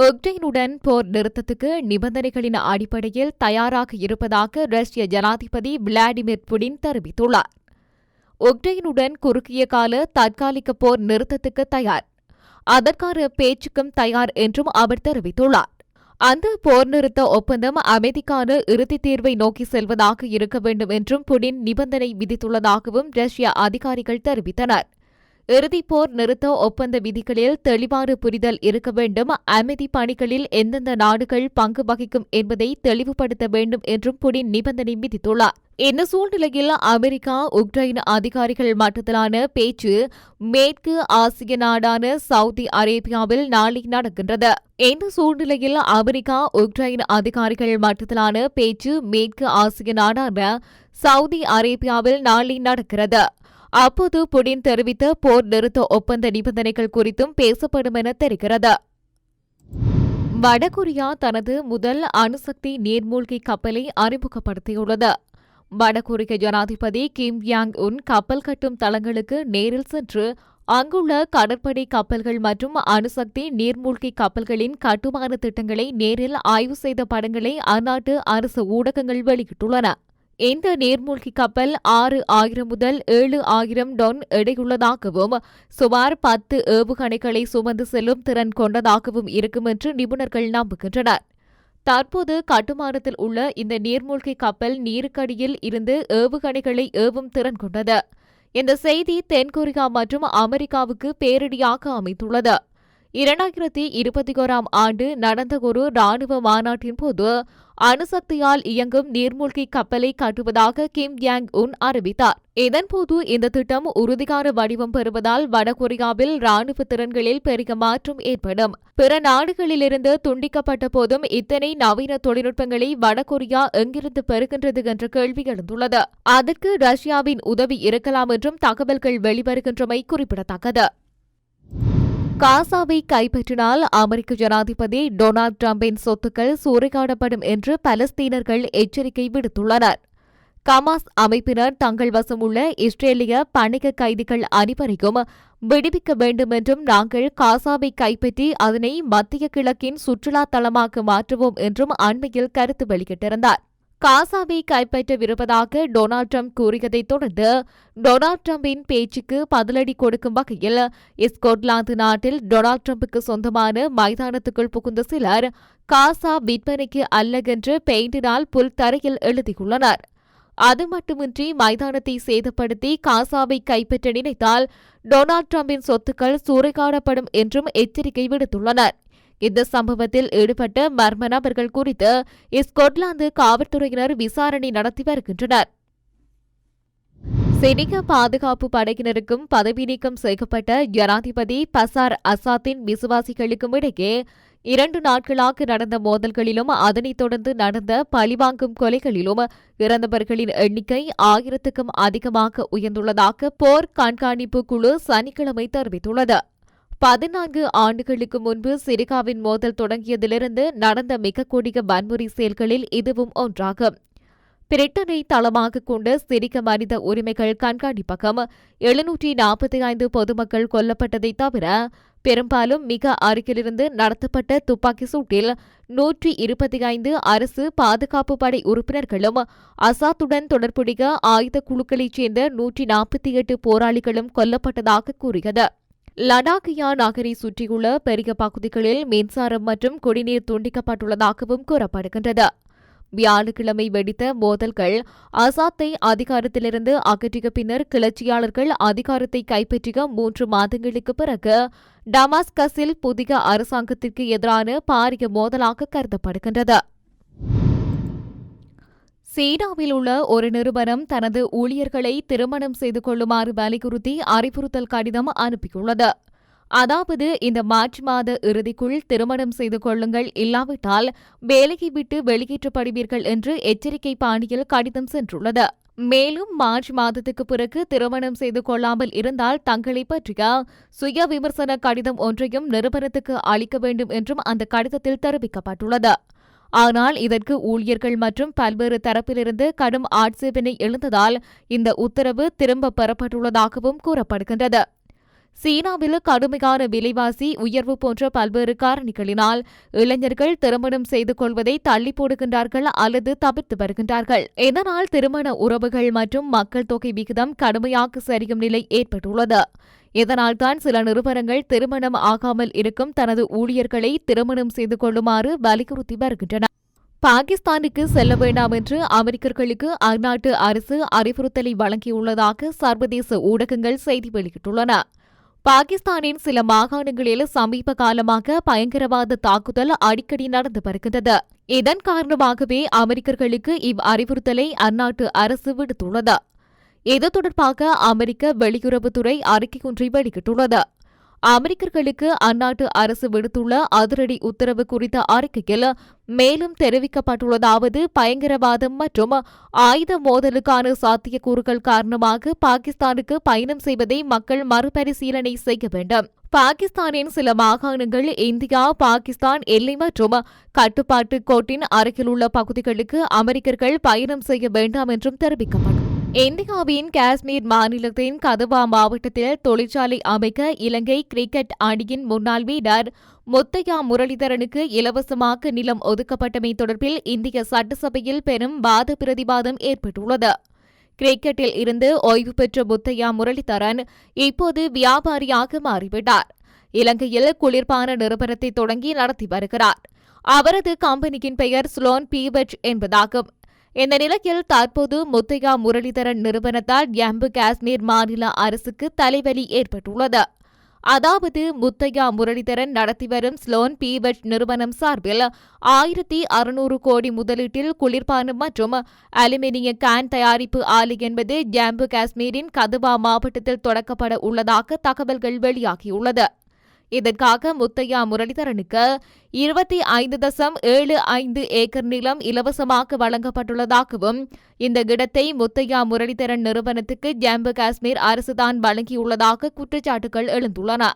உக்ரைனுடன் போர் நிறுத்தத்துக்கு நிபந்தனைகளின் அடிப்படையில் தயாராக இருப்பதாக ரஷ்ய ஜனாதிபதி விளாடிமிர் புடின் தெரிவித்துள்ளார். உக்ரைனுடன் குறுகிய கால தற்காலிக போர் நிறுத்தத்துக்கு தயார். அதற்கான பேச்சுக்கும் தயார் என்றும் அவர் தெரிவித்துள்ளார். அந்த போர் நிறுத்த ஒப்பந்தம் அமைதிக்கான இறுதித் தீர்வை நோக்கி செல்வதாக இருக்க வேண்டும் என்றும் புடின் நிபந்தனை விதித்துள்ளதாகவும் ரஷ்ய அதிகாரிகள் தெரிவித்தனர். இறுதிப்போர் நிறுத்த ஒப்பந்த விதிகளில் தெளிவான புரிதல் இருக்க வேண்டும். அமைதி பணிகளில் எந்தெந்த நாடுகள் பங்கு வகிக்கும் என்பதை தெளிவுபடுத்த வேண்டும் என்றும் புடின் நிபந்தனை விதித்துள்ளார். இந்த சூழ்நிலையில் அமெரிக்கா உக்ரைன் அதிகாரிகள் மட்டத்திலான பேச்சு மேற்கு ஆசிய நாடான சவுதி அரேபியாவில் நாளை நடக்கின்றது. இந்த சூழ்நிலையில் அமெரிக்கா உக்ரைன் அதிகாரிகள் மட்டத்திலான பேச்சு மேற்கு ஆசிய நாடான சவுதி அரேபியாவில் நாளை நடக்கிறது. அப்போது புடின் தெரிவித்த போர் நிறுத்த ஒப்பந்த நிபந்தனைகள் குறித்தும் பேசப்படும் என தெரிகிறது. வடகொரியா தனது முதல் அணுசக்தி நீர்மூழ்கி கப்பலை அறிமுகப்படுத்தியுள்ளது. வடகொரிய ஜனாதிபதி கிம் யாங் உன் கப்பல் கட்டும் தளங்களுக்கு நேரில் சென்று அங்குள்ள கடற்படை கப்பல்கள் மற்றும் அணுசக்தி நீர்மூழ்கி கப்பல்களின் கட்டுமான திட்டங்களை நேரில் ஆய்வு செய்த படங்களை அந்நாட்டு அரசு ஊடகங்கள் வெளியிட்டுள்ளன. இந்த நீர்மூழ்கி கப்பல் ஆறு ஆயிரம் முதல் ஏழு ஆயிரம் டன் எடையுள்ளதாகவும் சுமார் பத்து ஏவுகணைகளை சுமந்து செல்லும் திறன் கொண்டதாகவும் இருக்கும் என்று நிபுணர்கள் நம்புகின்றனர். தற்போது கட்டுமானத்தில் உள்ள இந்த நீர்மூழ்கி கப்பல் நீருக்கடியில் இருந்து ஏவுகணைகளை ஏவும் திறன் கொண்டது. இந்த செய்தி தென்கொரியா மற்றும் அமெரிக்காவுக்கு பேரிடியாக அமைந்துள்ளது. இரண்டாயிரத்தி இருபத்தி ஓராம் ஆண்டு நடந்த ஒரு ராணுவ மாநாட்டின் போது அணுசக்தியால் இயங்கும் நீர்மூழ்கி கப்பலை கட்டுவதாக கிம் யாங் உன் அறிவித்தார். இதன்போது இந்த திட்டம் உறுதிகார வடிவம் பெறுவதால் வடகொரியாவில் ராணுவ திறன்களில் பெரிய மாற்றம் ஏற்படும். பிற நாடுகளிலிருந்து துண்டிக்கப்பட்ட போதும் இத்தனை நவீன தொழில்நுட்பங்களை வடகொரியா எங்கிருந்து பெறுகின்றது என்ற கேள்வி எழுந்துள்ளது. அதற்கு ரஷ்யாவின் உதவி இருக்கலாம் என்றும் தகவல்கள் வெளிவருகின்றமை குறிப்பிடத்தக்கது. காசாவை கைப்பற்றினால் அமெரிக்க ஜனாதிபதி டொனால்டு டிரம்பின் சொத்துக்கள் சூறையாடப்படும் என்று பலஸ்தீனர்கள் எச்சரிக்கை விடுத்துள்ளனர். கமாஸ் அமைப்பினர் தங்கள் வசம் உள்ள இஸ்ரேலிய பணிக கைதிகள் அனைவரையும் விடுவிக்க வேண்டும் என்றும் நாங்கள் காசாவை கைப்பற்றி அதனை மத்திய கிழக்கின் சுற்றுலா தலமாக மாற்றுவோம் என்றும் அண்மையில் கருத்து வெளியிட்டிருந்தார். காசாவை கைப்பற்றவிருப்பதாக டொனால்ட் ட்ரம்ப் கூறியதைத் தொடர்ந்து டொனால்ட் ட்ரம்பின் பேச்சுக்கு பதிலடி கொடுக்கும் வகையில் ஸ்கொட்லாந்து நாட்டில் டொனால்ட் ட்ரம்புக்கு சொந்தமான மைதானத்துக்குள் புகுந்த சிலர் காசா விற்பனைக்கு அல்ல என்று பெயிண்டினால் புல் தரையில் எழுதியுள்ளனர். அது மட்டுமின்றி மைதானத்தை சேதப்படுத்தி காசாவை கைப்பற்ற நினைத்தால் டொனால்ட் ட்ரம்பின் சொத்துக்கள் சூறைக்காடப்படும் என்றும் எச்சரிக்கை விடுத்துள்ளனர். இந்த சம்பவத்தில் ஈடுபட்ட மர்ம நபர்கள் குறித்து ஸ்கொட்லாந்து காவல்துறையினர் விசாரணை நடத்தி வருகின்றனர். சினிக பாதுகாப்பு படையினருக்கும் பதவி நீக்கம் செய்யப்பட்ட ஜனாதிபதி பசார் அசாத்தின் விசுவாசிகளுக்கும் இடையே இரண்டு நாட்களாக நடந்த மோதல்களிலும் அதனைத் தொடர்ந்து நடந்த பழிவாங்கும் கொலைகளிலும் இறந்தவர்களின் எண்ணிக்கை ஆயிரத்துக்கும் அதிகமாக உயர்ந்துள்ளதாக போர் கண்காணிப்பு குழு சனிக்கிழமை தெரிவித்துள்ளது. பதினான்கு ஆண்டுகளுக்கு முன்பு சிரிகாவின் மோதல் தொடங்கியதிலிருந்து நடந்த மிக கூடிய வன்முறை செயல்களில் இதுவும் ஒன்றாகும். பிரிட்டனை தளமாக கொண்ட சிரிக்க மனித உரிமைகள் கண்காணிப்பகம் எழுநூற்றி நாற்பத்தி ஐந்து பொதுமக்கள் கொல்லப்பட்டதை தவிர பெரும்பாலும் மிக அருகிலிருந்து நடத்தப்பட்ட துப்பாக்கி சூட்டில் நூற்றி இருபத்தி ஐந்து அரசு பாதுகாப்பு படை உறுப்பினர்களும் அசாத்துடன் தொடர்புடைய ஆயுத குழுக்களைச் சேர்ந்த நூற்றி நாற்பத்தி எட்டு போராளிகளும் கொல்லப்பட்டதாக கூறியது லடாக்கியா நகரை சுற்றியுள்ள பெரிய பகுதிகளில் மின்சாரம் மற்றும் குடிநீர் துண்டிக்கப்பட்டுள்ளதாகவும் கூறப்படுகின்றது. வியாழக்கிழமை வெடித்த மோதல்கள் அசாத்தை அதிகாரத்திலிருந்து அகற்றிய பின்னர் கிளர்ச்சியாளர்கள் அதிகாரத்தை கைப்பற்றிய மூன்று மாதங்களுக்கு பிறகு டமாஸ்கஸில் புதிய அரசாங்கத்திற்கு எதிரான பாரிய மோதலாக கருதப்படுகின்றது. சீனாவில் உள்ள ஒரு நிறுவனம் தனது ஊழியர்களை திருமணம் செய்து கொள்ளுமாறு வலியுறுத்தி அறிவுறுத்தல் கடிதம் அனுப்பியுள்ளது. அதாவது இந்த மார்ச் மாத இறுதிக்குள் திருமணம் செய்து கொள்ளுங்கள் இல்லாவிட்டால் வேலையை விட்டு வெளியேற்றப்படுவீர்கள் என்று எச்சரிக்கை பாணியில் கடிதம் சென்றுள்ளது. மேலும் மார்ச் மாதத்துக்கு பிறகு திருமணம் செய்து கொள்ளாமல் இருந்தால் தங்களை பற்றிய சுய விமர்சன கடிதம் ஒன்றையும் நிறுவனத்துக்கு அளிக்க வேண்டும் என்றும் அந்த கடிதத்தில் தெரிவிக்கப்பட்டுள்ளது. ஆனால் இதற்கு ஊழியர்கள் மற்றும் பல்வேறு தரப்பிலிருந்து கடும் ஆட்சேபனை எழுந்ததால் இந்த உத்தரவு திரும்பப் பெறப்பட்டுள்ளதாகவும் கூறப்படுகின்றது. சீனாவில் கடுமையான விலைவாசி உயர்வு போன்ற பல்வேறு காரணிகளினால் இளைஞர்கள் திருமணம் செய்து கொள்வதை தள்ளி போடுகின்றார்கள் அல்லது தவிர்த்து வருகின்றார்கள். இதனால் திருமண உறவுகள் மற்றும் மக்கள் தொகை விகிதம் கடுமையாக சரியும் நிலை ஏற்பட்டுள்ளது. இதனால்தான் சில நிறுவனங்கள் திருமணம் ஆகாமல் இருக்கும் தனது ஊழியர்களை திருமணம் செய்து கொள்ளுமாறு வலியுறுத்தி வருகின்றன. பாகிஸ்தானுக்கு செல்ல வேண்டாம் என்று அமெரிக்கர்களுக்கு அந்நாட்டு அரசு அறிவுறுத்தலை வழங்கியுள்ளதாக சர்வதேச ஊடகங்கள் செய்தி வெளியிட்டுள்ளன. பாகிஸ்தானின் சில மாகாணங்களில் சமீப காலமாக பயங்கரவாத தாக்குதல் அடிக்கடி நடந்து வருகின்றது. இதன் காரணமாகவே அமெரிக்கர்களுக்கு இவ் அறிவுறுத்தலை அந்நாட்டு அரசு விடுத்துள்ளது. இது தொடர்பாக அமெரிக்க வெளியுறவுத்துறை அறிக்கை ஒன்றை வெளியிட்டுள்ளது. அமெரிக்கர்களுக்கு அந்நாட்டு அரசு விடுத்துள்ள அதிரடி உத்தரவு குறித்த அறிக்கையில் மேலும் தெரிவிக்கப்பட்டுள்ளதாவது பயங்கரவாதம் மற்றும் ஆயுத மோதலுக்கான சாத்தியக்கூறுகள் காரணமாக பாகிஸ்தானுக்கு பயணம் செய்வதை மக்கள் மறுபரிசீலனை செய்ய வேண்டும். பாகிஸ்தானின் சில மாகாணங்கள் இந்தியா பாகிஸ்தான் எல்லை மற்றும் கட்டுப்பாட்டு கோட்டின் அருகிலுள்ள பகுதிகளுக்கு அமெரிக்கர்கள் பயணம் செய்ய வேண்டாம் என்றும் தெரிவிக்கப்பட்டுள்ளது. இந்தியாவின் காஷ்மீர் மாநிலத்தின் கதுவா மாவட்டத்தில் தொழிற்சாலை அமைக்க இலங்கை கிரிக்கெட் அணியின் முன்னாள் வீரர் முத்தையா முரளிதரனுக்கு இலவசமாக நிலம் ஒதுக்கப்பட்டமை தொடர்பில் இந்திய சட்டசபையில் பெரும் வாத பிரதிவாதம் ஏற்பட்டுள்ளது. கிரிக்கெட்டில் இருந்து ஓய்வு பெற்ற முத்தையா முரளிதரன் இப்போது வியாபாரியாக மாறிவிட்டார். இலங்கையில் குளிர்பான நிறுவனத்தை தொடங்கி நடத்தி வருகிறார். அவரது கம்பெனியின் பெயர் ஸ்லோன் பீவெட் என்பதாகும். இந்த நிலையில் தற்போது முத்தையா முரளிதரன் நிறுவனத்தால் ஜம்மு காஷ்மீர் மாநில அரசுக்கு தலைவலி ஏற்பட்டுள்ளது. அதாவது முத்தையா முரளிதரன் நடத்தி வரும் ஸ்லோன் பீவெட் நிறுவனம் சார்பில் ஆயிரத்தி அறுநூறு கோடி முதலீட்டில் குளிர்பானம் மற்றும் அலுமினிய கேன் தயாரிப்பு ஆலை என்பது ஜம்மு காஷ்மீரின் கதுவா மாவட்டத்தில் தொடக்கப்பட உள்ளதாக தகவல்கள் வெளியாகியுள்ளது. இதற்காக முத்தையா முரளிதரனுக்கு இருபத்தி ஐந்து தசம் ஏழு ஐந்து ஏக்கர் நிலம் இலவசமாக வழங்கப்பட்டுள்ளதாகவும் இந்த இடத்தை முத்தையா முரளிதரன் நிறுவனத்துக்கு ஜம்மு காஷ்மீர் அரசுதான் வழங்கியுள்ளதாக குற்றச்சாட்டுகள் எழுந்துள்ளன.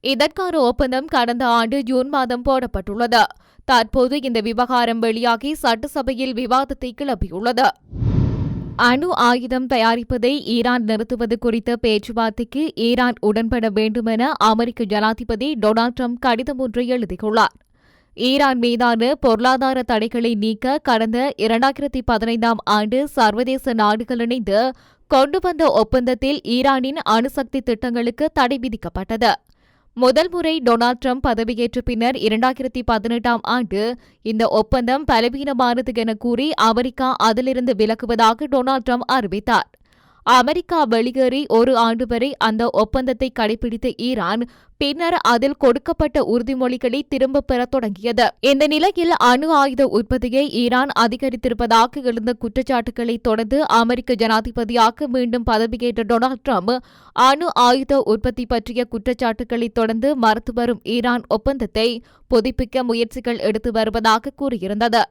இதற்கான ஒப்பந்தம் கடந்த ஆண்டு ஜூன் மாதம் போடப்பட்டுள்ளது. தற்போது இந்த விவகாரம் வெளியாகி சட்டசபையில் விவாதத்தை கிளப்பியுள்ளது. அணு ஆயுதம் தயாரிப்பதை ஈரான் நிறுத்துவது குறித்த பேச்சுவார்த்தைக்கு ஈரான் உடன்பட வேண்டுமென அமெரிக்க ஜனாதிபதி டொனால்ட் ட்ரம்ப் கடிதம் ஒன்றை எழுதியுள்ளார். ஈரான் மீதான பொருளாதார தடைகளை நீக்க கடந்த இரண்டாயிரத்தி பதினைந்தாம் ஆண்டு சர்வதேச நாடுகள் இணைந்து கொண்டு வந்த ஒப்பந்தத்தில் ஈரானின் அணுசக்தி திட்டங்களுக்கு தடை விதிக்கப்பட்டது. முதல் முறை டொனால்ட் ட்ரம்ப் பதவியேற்ற பின்னர் இரண்டாயிரத்தி பதினெட்டாம் ஆண்டு இந்த ஒப்பந்தம் பலவீனமானது என கூறி அமெரிக்கா அதிலிருந்து விலகுவதாக டொனால்ட் ட்ரம்ப் அறிவித்தார். அமெரிக்கா வெளியேறி ஒரு ஆண்டு வரை அந்த ஒப்பந்தத்தை கடைபிடித்த ஈரான் பின்னர் அதில் கொடுக்கப்பட்ட உறுதிமொழிகளை திரும்பப் பெறத் தொடங்கியது. இந்த நிலையில் அணு ஆயுத உற்பத்தியை ஈரான் அதிகரித்திருப்பதாக எழுந்த குற்றச்சாட்டுகளை தொடர்ந்து அமெரிக்க ஜனாதிபதியாக மீண்டும் பதவியேற்ற டொனால்ட் ட்ரம்ப் அணு ஆயுத உற்பத்தி பற்றிய குற்றச்சாட்டுகளை தொடர்ந்து மறுத்து வரும் ஈரான் ஒப்பந்தத்தை புதுப்பிக்க முயற்சிகள் எடுத்து வருவதாக கூறியிருந்தது.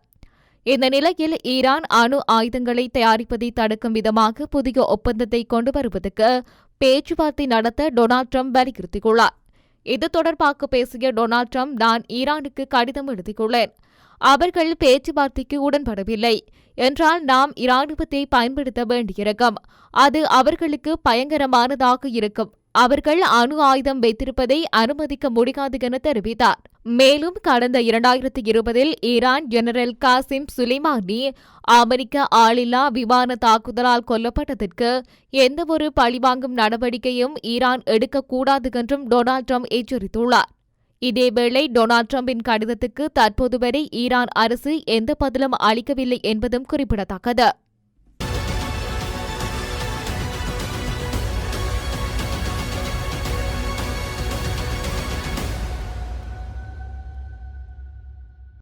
இந்த நிலையில் ஈரான் அணு ஆயுதங்களை தயாரிப்பதை தடுக்கும் விதமாக புதிய ஒப்பந்தத்தை கொண்டு வருவதற்கு பேச்சுவார்த்தை நடத்த டொனால்ட் ட்ரம்ப் வலியுறுத்தியுள்ளார். இது தொடர்பாக பேசிய டொனால்ட் ட்ரம்ப் நான் ஈரானுக்கு கடிதம் எழுதியுள்ளேன். அவர்கள் பேச்சுவார்த்தைக்கு உடன்படவில்லை. என்றால் நாம் இராணுவத்தை பயன்படுத்த வேண்டியிருக்கும். அது அவர்களுக்கு பயங்கரமானதாக இருக்கும். அவர்கள் அணு ஆயுதம் வைத்திருப்பதை அனுமதிக்க முடியாது என தெரிவித்தார். மேலும் கடந்த இரண்டாயிரத்தி இருபதில் ஈரான் ஜெனரல் காசிம் சுலைமானி அமெரிக்க ஆளில்லா விமான தாக்குதலால் கொல்லப்பட்டதற்கு எந்தவொரு பழிவாங்கும் நடவடிக்கையும் ஈரான் எடுக்கக்கூடாது என்றும் டொனால்ட் ட்ரம்ப் எச்சரித்துள்ளார். இதேவேளை டொனால்ட் ட்ரம்பின் கடிதத்துக்கு தற்போது வரை ஈரான் அரசு எந்த பதிலும் அளிக்கவில்லை என்பதும் குறிப்பிடத்தக்கது.